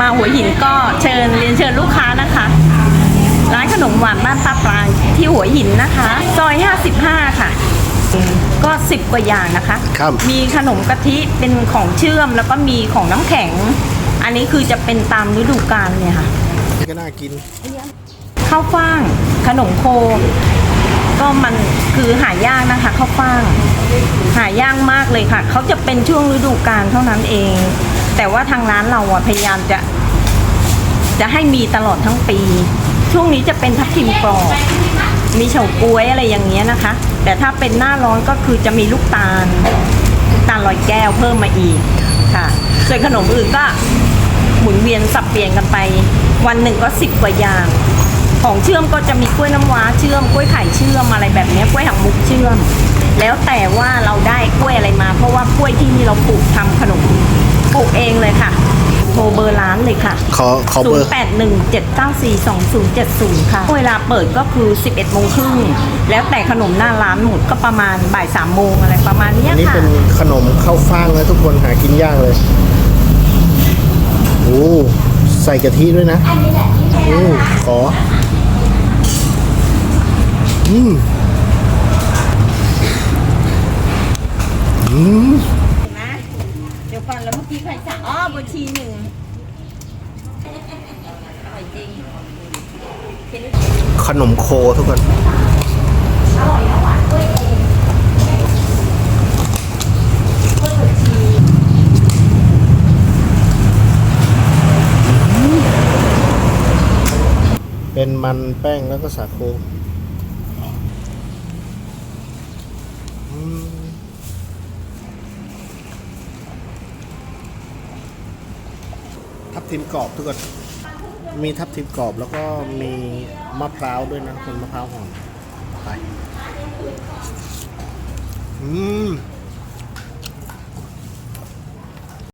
มาหัวหินก็เชิญเรียนเชิญลูกค้านะคะ ร้านขนมหวานบ้านป้าปลางที่หัวหินนะคะซอย 55 ค่ะ ก็ 10 กว่าอย่างนะคะ ครับ มีขนมกะทิเป็นของเชื่อมแล้วก็มีของน้ำแข็ง อันนี้คือจะเป็นตามฤดูกาลเนี่ยค่ะก็น่ากิน ข้าวฟ่าง ขนมโค ก็มันคือหายากนะคะข้าวฟ่าง หายากมากเลยค่ะ เขาจะเป็นช่วงฤดูกาลเท่านั้นเอง แต่ว่าทางร้านเราอะพยายามจะ จะให้มีตลอดทั้งปี ช่วงนี้จะเป็นทับทิมกรอบมีเฉาก๊วยอะไรอย่างเงี้ยนะคะ แต่ถ้าเป็นหน้าร้อนก็คือจะมีลูกตาลลูกตาลลอยแก้วเพิ่มมาอีกค่ะ ส่วนขนมอื่นก็หมุนเวียนสับเปลี่ยนกันไป วันหนึ่งก็สิบกว่าอย่าง ของเชื่อมก็จะมีกล้วยน้ำว้าเชื่อมกล้วยไข่เชื่อมอะไรแบบนี้กล้วยหางมุกเชื่อม แล้วแต่ว่าเราได้กล้วยอะไรมา เพราะว่ากล้วยที่นี่เราปลูกทำขนม เองเลยค่ะ โทรเบอร์ร้านเลยค่ะ ขอขอเบอร์0817942070 ค่ะ เวลาเปิดก็คือ 11โมงครึ่ง แล้วแต่ขนมหน้าร้านหมดก็ประมาณบ่าย3โมงอะไรประมาณเนี้อัยนนี้ค่ะ เป็นขนมข้าวฟ่างนะทุกคนหากินยากเลยโอ้ใส่กะทิด้วยนะโอ้ขออืม อืม นะเดี๋ยว ก่อนแล้วเมื่อกี้ใครสั่งอ๋อบัญชีหนึ่งอร่อยจริงขนมโคทุกคนเป็นมันแป้งแล้วก็สาคูอืม ทับทิมกรอบทุกคนมีทับทิมกรอบแล้วก็มีมะพร้าวด้วยนะคนมะพร้าวหอมไปอืม